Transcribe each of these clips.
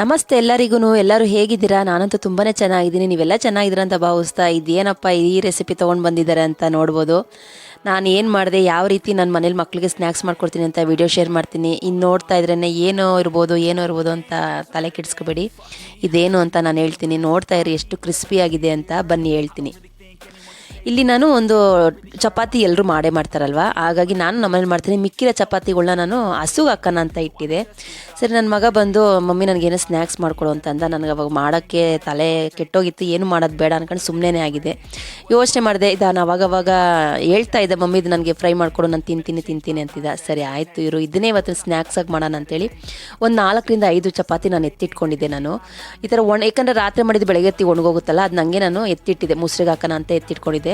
ನಮಸ್ತೆ ಎಲ್ಲರಿಗೂ ಎಲ್ಲರೂ ಹೇಗಿದ್ದೀರಾ? ನಾನಂತೂ ತುಂಬಾ ಚೆನ್ನಾಗಿದ್ದೀನಿ. ನೀವೆಲ್ಲ ಚೆನ್ನಾಗಿದ್ದೀರಾ ಅಂತ ಭಾವಿಸ್ತಾ ಇದೇನಪ್ಪ ಈ ರೆಸಿಪಿ ತೊಗೊಂಡು ಬಂದಿದ್ದಾರೆ ಅಂತ ನೋಡ್ಬೋದು. ನಾನು ಏನು ಮಾಡಿದೆ, ಯಾವ ರೀತಿ ನನ್ನ ಮನೇಲಿ ಮಕ್ಕಳಿಗೆ ಸ್ನ್ಯಾಕ್ಸ್ ಮಾಡ್ಕೊಡ್ತೀನಿ ಅಂತ ವಿಡಿಯೋ ಶೇರ್ ಮಾಡ್ತೀನಿ. ಇನ್ನು ನೋಡ್ತಾ ಇದ್ರೇ ಏನೋ ಇರ್ಬೋದು ಏನೋ ಇರ್ಬೋದು ಅಂತ ತಲೆ ಕೆಡಿಸ್ಕೋಬೇಡಿ. ಇದೇನು ಅಂತ ನಾನು ಹೇಳ್ತೀನಿ. ನೋಡ್ತಾ ಇರಿ, ಎಷ್ಟು ಕ್ರಿಸ್ಪಿಯಾಗಿದೆ ಅಂತ ಬನ್ನಿ ಹೇಳ್ತೀನಿ. ಇಲ್ಲಿ ನಾನು ಒಂದು ಚಪಾತಿ ಎಲ್ಲರೂ ಮಾಡೇ ಮಾಡ್ತಾರಲ್ವ? ಹಾಗಾಗಿ ನಾನು ನಮ್ಮನೇಲಿ ಮಾಡ್ತೀನಿ. ಮಿಕ್ಕಿರೋ ಚಪಾತಿಗಳನ್ನ ನಾನು ಹಸುಗೆ ಹಾಕೋಣ ಅಂತ ಇಟ್ಟಿದೆ. ಸರಿ ನನ್ನ ಮಗ ಬಂದು, ಮಮ್ಮಿ ನನಗೇನೋ ಸ್ನ್ಯಾಕ್ಸ್ ಮಾಡ್ಕೊಡು ಅಂತ ಅಂದ. ನನಗೆ ಅವಾಗ ಮಾಡೋಕ್ಕೆ ತಲೆ ಕೆಟ್ಟೋಗಿತ್ತು. ಏನು ಮಾಡೋದು ಬೇಡ ಅನ್ಕೊಂಡು ಸುಮ್ಮನೆ ಆಗಿದೆ ಯೋಚನೆ ಮಾಡಿದೆ ನಾನು ಅವಾಗವಾಗ ಹೇಳ್ತಾ ಇದ್ದೆ, ಮಮ್ಮಿ, ಇದು ನನಗೆ ಫ್ರೈ ಮಾಡಿಕೊಡು, ನಾನು ತಿಂತೀನಿ ತಿಂತೀನಿ ಅಂತಿದ್ದ. ಸರಿ, ಆಯಿತು, ಇರು, ಇದನ್ನೇ ಇವತ್ತು ಸ್ನ್ಯಾಕ್ಸಾಗಿ ಮಾಡೋಣ ಅಂತೇಳಿ ಒಂದು ನಾಲ್ಕರಿಂದ ಐದು ಚಪಾತಿ ನಾನು ಎತ್ತಿಟ್ಕೊಂಡಿದ್ದೆ ನಾನು. ಈ ಥರ ಒಣ ಯಾಕಂದರೆ ರಾತ್ರಿ ಮಾಡಿದ್ದು ಬೆಳಗ್ಗೆ ಎತ್ತಿ ಒಣಗೋಗುತ್ತಲ್ಲ, ಅದು ನನಗೆ ನಾನು ಎತ್ತಿಟ್ಟಿದ್ದೆ. ಮುಸ್ರಿಗೆ ಹಾಕೋಣ ಅಂತ ಎತ್ತಿಟ್ಕೊಂಡಿದ್ದೆ.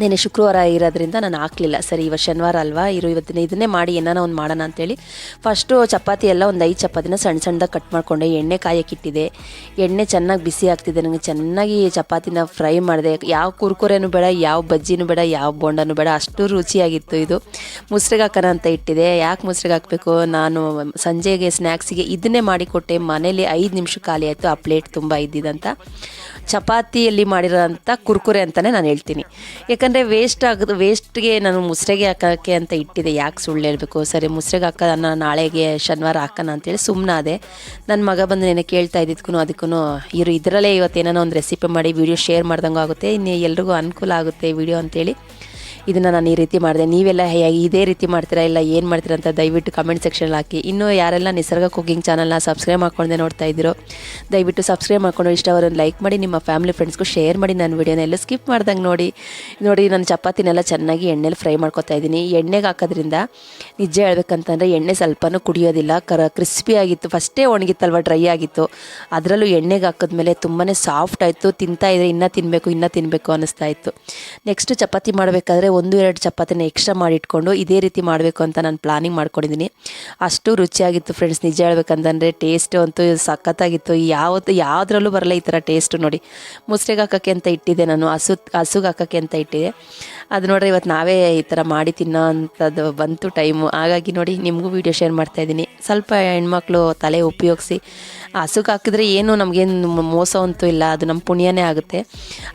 ನೆನೆ ಶುಕ್ರವಾರ ಇರೋದ್ರಿಂದ ನಾನು ಹಾಕಲಿಲ್ಲ. ಸರಿ ಇವತ್ತು ಶನಿವಾರ ಅಲ್ವಾ? ಇರು, ಇವತ್ತಿನ ಇದನ್ನೇ ಮಾಡಿ, ಏನಾನ ಒಂದು ಮಾಡೋಣ ಅಂತೇಳಿ. ಫಸ್ಟು ಚಪಾತಿ ಎಲ್ಲ ಒಂದು ಐದು ಚಪಾತಿನ ಸಣ್ಣ ಸಣ್ಣದಾಗಿ ಕಟ್ ಮಾಡಿಕೊಂಡೆ. ಎಣ್ಣೆ ಕಾಯಕ್ಕಿಟ್ಟಿದೆ. ಎಣ್ಣೆ ಚೆನ್ನಾಗಿ ಬಿಸಿ ಆಗ್ತಿದೆ. ನನಗೆ ಚೆನ್ನಾಗಿ ಚಪಾತಿನ ಫ್ರೈ ಮಾಡಿದೆ. ಯಾವ ಕುರ್ಕುರೆನೂ ಬೇಡ, ಯಾವ ಬಜ್ಜಿನೂ ಬೇಡ, ಯಾವ ಬೋಂಡನೂ ಬೇಡ. ಅಷ್ಟು ರುಚಿಯಾಗಿತ್ತು ಇದು. ಮೊಸ್ರಿಗೆ ಹಾಕೋಣ ಅಂತ ಇಟ್ಟಿದೆ. ಯಾಕೆ ಮೊಸ್ರಿಗೆ ಹಾಕಬೇಕು? ನಾನು ಸಂಜೆಗೆ ಸ್ನ್ಯಾಕ್ಸಿಗೆ ಇದನ್ನೇ ಮಾಡಿಕೊಟ್ಟೆ ಮನೇಲಿ ಐದು ನಿಮಿಷ ಖಾಲಿ ಆಯಿತು. ಆ ಪ್ಲೇಟ್ ತುಂಬ ಇದ್ದಿದ್ದಂತ ಚಪಾತಿಯಲ್ಲಿ ಮಾಡಿರೋಂಥ ಕುರ್ಕುರೆ ಅಂತಲೇ ನಾನು ಹೇಳ್ತೀನಿ. ಯಾಕಂದರೆ ವೇಸ್ಟ್ ಆಗೋದು ವೇಸ್ಟ್ಗೆ ನಾನು ಮುಸ್ರೆಗೆ ಹಾಕೋಕ್ಕೆ ಅಂತ ಇಟ್ಟಿದೆ ಯಾಕೆ ಸುಳ್ಳು ಹೇಳಬೇಕು? ಸರಿ, ಮುಸ್ರೆಗೆ ಹಾಕೋಣ ನಾಳೆಗೆ ಶನಿವಾರ ಹಾಕೋಣ ಅಂತೇಳಿ ಸುಮ್ಮನಾದೆ ನನ್ನ ಮಗ ಬಂದು ನೆನೆ ಕೇಳ್ತಾ ಇದ್ದಿದ್ಕು ಅದಕ್ಕೂ ಇರು ಇದರಲ್ಲೇ ಇವತ್ತು ಏನೋ ಒಂದು ರೆಸಿಪಿ ಮಾಡಿ ವಿಡಿಯೋ ಶೇರ್ ಮಾಡ್ದಂಗೆ ಆಗುತ್ತೆ. ಇನ್ನು ಎಲ್ರಿಗೂ ಅನುಕೂಲ ಆಗುತ್ತೆ ವಿಡಿಯೋ ಅಂತೇಳಿ. ಇದನ್ನು ನಾನು ಈ ರೀತಿ ಮಾಡಿದೆ. ನೀವೆಲ್ಲ ಇದೇ ರೀತಿ ಮಾಡ್ತೀರಾ ಇಲ್ಲ ಏನು ಮಾಡ್ತೀರಾ ಅಂತ ದಯವಿಟ್ಟು ಕಮೆಂಟ್ ಸೆಕ್ಷನಲ್ಲಿ ಹಾಕಿ. ಇನ್ನೂ ಯಾರೆಲ್ಲ ನಿಸರ್ಗ ಕುಕ್ಕಿಂಗ್ ಚಾನಲ್ನ ಸಬ್ಸ್ಕ್ರೈಬ್ ಮಾಡ್ಕೊಂಡೆ ನೋಡ್ತಾ ಇದ್ದೀರೋ, ದಯವಿಟ್ಟು ಸಬ್ಸ್ಕ್ರೈಬ್ ಮಾಡ್ಕೊಂಡು ಇಷ್ಟ ಅವರನ್ನು ಲೈಕ್ ಮಾಡಿ, ನಿಮ್ಮ ಫ್ಯಾಮಿಲಿ ಫ್ರೆಂಡ್ಸ್ಗೂ ಶೇರ್ ಮಾಡಿ ನನ್ನ ವಿಡಿಯೋನ ಎಲ್ಲ ಸ್ಕಿಪ್ ಮಾಡ್ದಂಗೆ ನೋಡಿ. ನೋಡಿ, ನಾನು ಚಪಾತಿನೆಲ್ಲ ಚೆನ್ನಾಗಿ ಎಣ್ಣೆಲಿ ಫ್ರೈ ಮಾಡ್ಕೊತಾ ಇದ್ದೀನಿ. ಎಣ್ಣೆಗೆ ಹಾಕೋದ್ರಿಂದ ನಿಜ ಹೇಳ್ಬೇಕಂತಂದರೆ ಎಣ್ಣೆ ಸ್ವಲ್ಪನೂ ಕುಡಿಯೋದಿಲ್ಲ. ಕರ ಕ್ರಿಸ್ಪಿ ಆಗಿತ್ತು. ಫಸ್ಟೇ ಒಣಗಿತ್ತಲ್ವ ಡ್ರೈ ಆಗಿತ್ತು. ಅದರಲ್ಲೂ ಎಣ್ಣೆಗೆ ಹಾಕಿದ್ಮೇಲೆ ತುಂಬಾ ಸಾಫ್ಟ್ ಆಯಿತು. ತಿಂತಾ ಇದ್ರೆ ಇನ್ನೂ ತಿನ್ನಬೇಕು ಇನ್ನೂ ತಿನ್ನಬೇಕು ಅನ್ನಿಸ್ತಾ ಇತ್ತು. ನೆಕ್ಸ್ಟ್ ಚಪಾತಿ ಮಾಡಬೇಕಾದ್ರೆ ಒಂದು ಎರಡು ಚಪಾತಿನ ಎಕ್ಸ್ಟ್ರಾ ಮಾಡಿಟ್ಕೊಂಡು ಇದೇ ರೀತಿ ಮಾಡಬೇಕು ಅಂತ ನಾನು ಪ್ಲಾನಿಂಗ್ ಮಾಡ್ಕೊಂಡಿದ್ದೀನಿ ಅಷ್ಟು ರುಚಿಯಾಗಿತ್ತು ಫ್ರೆಂಡ್ಸ್ ನಿಜ ಹೇಳ್ಬೇಕಂತಂದರೆ ಟೇಸ್ಟ್ ಅಂತೂ ಸಖತ್ತಾಗಿತ್ತು. ಯಾವತ್ತು, ಯಾವುದ್ರಲ್ಲೂ ಬರಲ್ಲ ಈ ಥರ ಟೇಸ್ಟು ನೋಡಿ. ಮುಸ್ರೆಗೆ ಹಾಕೋಕ್ಕೆ ಅಂತ ಇಟ್ಟಿದ್ದೆ ನಾನು, ಹಸು, ಹಸುಗೆ ಹಾಕೋಕ್ಕೆ ಅಂತ ಇಟ್ಟಿದ್ದೆ. ಅದು ನೋಡ್ರಿ ಇವತ್ತು ನಾವೇ ಈ ಥರ ಮಾಡಿ ತಿನ್ನೋ ಅಂಥದ್ದು ಬಂತು ಟೈಮು ಹಾಗಾಗಿ ನೋಡಿ, ನಿಮಗೂ ವೀಡಿಯೋ ಶೇರ್ ಮಾಡ್ತಾಯಿದ್ದೀನಿ ಸ್ವಲ್ಪ ಹೆಣ್ಮಕ್ಳು ತಲೆ ಉಪಯೋಗಿಸಿ. ಹಸುಗೆ ಹಾಕಿದ್ರೆ ಏನು ನಮಗೇನು ಮೋಸ ಅಂತೂ ಇಲ್ಲ, ಅದು ನಮ್ಮ ಪುಣ್ಯನೇ ಆಗುತ್ತೆ.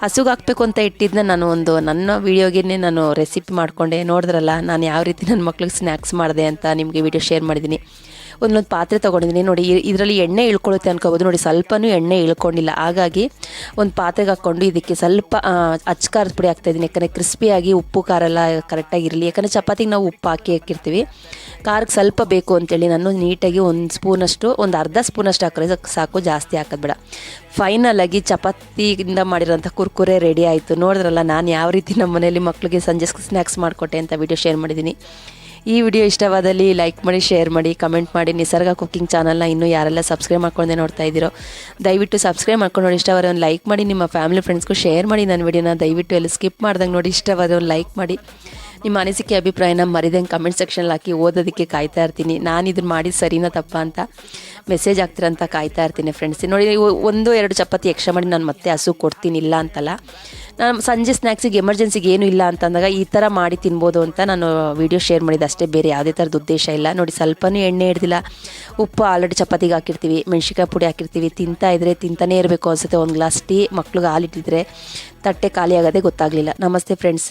ಹಸುಗೆ ಹಾಕಬೇಕು ಅಂತ ಇಟ್ಟಿದ್ದನ್ನ ನಾನು ಒಂದು, ನನ್ನ ವೀಡಿಯೋಗೆ ನಾನು ರೆಸಿಪಿ ಮಾಡಿಕೊಂಡೆ, ನೋಡಿದ್ರಲ್ಲ, ನಾನು ಯಾವ ರೀತಿ ನನ್ನ ಮಕ್ಳಿಗೆ ಸ್ನ್ಯಾಕ್ಸ್ ಮಾಡಿದೆ ಅಂತ ನಿಮಗೆ ವೀಡಿಯೋ ಶೇರ್ ಮಾಡಿದ್ದೀನಿ ಒಂದೊಂದು ಪಾತ್ರೆ ತೊಗೊಂಡಿದ್ದೀನಿ ನೋಡಿ ಇದರಲ್ಲಿ ಎಣ್ಣೆ ಇಳ್ಕೊಳ್ಳುತ್ತೆ ಅನ್ಕೋಬೋದು. ನೋಡಿ, ಸ್ವಲ್ಪನೂ ಎಣ್ಣೆ ಇಳ್ಕೊಂಡಿಲ್ಲ. ಹಾಗಾಗಿ ಒಂದು ಪಾತ್ರೆಗೆ ಹಾಕ್ಕೊಂಡು ಇದಕ್ಕೆ ಸ್ವಲ್ಪ ಅಚ್ಚ ಖಾರದ ಪುಡಿ ಹಾಕ್ತಾಯಿದ್ದೀನಿ ಯಾಕಂದರೆ ಕ್ರಿಸ್ಪಿಯಾಗಿ ಉಪ್ಪು, ಖಾರ ಎಲ್ಲ ಕರೆಕ್ಟಾಗಿರಲಿ ಯಾಕಂದರೆ ಚಪಾತಿಗೆ ನಾವು ಉಪ್ಪು ಹಾಕಿ ಹಾಕಿರ್ತೀವಿ. ಖಾರಕ್ಕೆ ಸ್ವಲ್ಪ ಬೇಕು ಅಂತೇಳಿ ನಾನು ನೀಟಾಗಿ ಒಂದು ಸ್ಪೂನಷ್ಟು, ಒಂದು ಅರ್ಧ ಸ್ಪೂನಷ್ಟು ಹಾಕಿದ್ರೆ ಸಾಕು ಜಾಸ್ತಿ ಹಾಕೋದು ಬೇಡ. ಫೈನಲಾಗಿ ಚಪಾತಿಯಿಂದ ಮಾಡಿರೋಂಥ ಕುರ್ಕುರೆ ರೆಡಿ ಆಯಿತು. ನೋಡಿದ್ರಲ್ಲ, ನಾನು ಯಾವ ರೀತಿ ನಮ್ಮ ಮನೇಲಿ ಮಕ್ಕಳಿಗೆ ಸಂಜೆ ಸ್ನ್ಯಾಕ್ಸ್ ಮಾಡಿಕೊಟ್ಟೆ ಅಂತ ವಿಡಿಯೋ ಶೇರ್ ಮಾಡಿದ್ದೀನಿ ಈ ವಿಡಿಯೋ ಇಷ್ಟವಾದಲ್ಲಿ ಲೈಕ್ ಮಾಡಿ, ಶೇರ್ ಮಾಡಿ, ಕಮೆಂಟ್ ಮಾಡಿ. ನಿಸರ್ಗ ಕುಕ್ಕಿಂಗ್ ಚಾನಲ್ನ ಇನ್ನೂ ಯಾರೆಲ್ಲ ಸಬ್ಸ್ಕ್ರೈಬ್ ಮಾಡ್ಕೊಂಡೆ ನೋಡ್ತಾ ಇದ್ದೀರೋ, ದಯವಿಟ್ಟು ಸಬ್ಸ್ಕ್ರೈಬ್ ಮಾಡ್ಕೊಂಡು ನೋಡಿ. ಇಷ್ಟವಾದ ಒಂದು ಲೈಕ್ ಮಾಡಿ, ನಿಮ್ಮ ಫ್ಯಾಮಿಲಿ ಫ್ರೆಂಡ್ಸ್ಗೂ ಶೇರ್ ಮಾಡಿ. ನನ್ನ ವಿಡಿಯೋನ ದಯವಿಟ್ಟು ಎಲ್ಲ ಸ್ಕಿಪ್ ಮಾಡ್ದಂಗೆ ನೋಡಿ. ಇಷ್ಟವಾದ ಒಂದು ಲೈಕ್ ಮಾಡಿ. ನಿಮ್ಮ ಅನಿಸಿಕೆ ಅಭಿಪ್ರಾಯನ ಮರಿದಂಗೆ ಕಮೆಂಟ್ ಸೆಕ್ಷನಲ್ಲಿ ಹಾಕಿ, ಓದೋದಕ್ಕೆ ಕಾಯ್ತಾ ಇರ್ತೀನಿ. ನಾನು ಇದನ್ನು ಮಾಡಿ ಸರಿನಾ ತಪ್ಪ ಅಂತ ಮೆಸೇಜ್ ಆಗ್ತಿರಂತ ಕಾಯ್ತಾ ಇರ್ತೀನಿ ಫ್ರೆಂಡ್ಸ್ ನೋಡಿ ಒಂದು, ಎರಡು ಚಪಾತಿ ಎಕ್ಸ್ಟ್ರಾ ಮಾಡಿ ನಾನು ಮತ್ತೆ ಹಸು ಕೊಡ್ತೀನಿ, ಇಲ್ಲ ಅಂತಲ್ಲ. ನಾನು ಸಂಜೆ ಸ್ನ್ಯಾಕ್ಸಿಗೆ ಎಮರ್ಜೆನ್ಸಿಗೆ ಏನೂ ಇಲ್ಲ ಅಂತಂದಾಗ ಈ ಥರ ಮಾಡಿ ತಿನ್ಬೋದು ಅಂತ ನಾನು ವೀಡಿಯೋ ಶೇರ್ ಮಾಡಿದ್ದು. ಅಷ್ಟೇ ಬೇರೆ ಯಾವುದೇ ಥರದ ಉದ್ದೇಶ ಇಲ್ಲ. ನೋಡಿ, ಸ್ವಲ್ಪನೂ ಎಣ್ಣೆ ಹಿಡ್ದಿಲ್ಲ. ಉಪ್ಪು ಆಲ್ರೆಡಿ ಚಪಾತಿಗೆ ಹಾಕಿರ್ತೀವಿ. ಮೆಣ್ಸಿಕಾಯಿ ಪುಡಿ ಹಾಕಿರ್ತೀವಿ. ತಿಂತಾ ಇದ್ರೆ ತಿಂತಾನೇ ಇರಬೇಕು ಅನ್ಸುತ್ತೆ. ಒಂದು ಗ್ಲಾಸ್ ಟೀ ಮಕ್ಳಿಗೆ ಹಾಲಿಟ್ಟಿದ್ರೆ ತಟ್ಟೆ ಖಾಲಿ ಆಗೋದೇ ಗೊತ್ತಾಗಲಿಲ್ಲ. ನಮಸ್ತೆ ಫ್ರೆಂಡ್ಸ್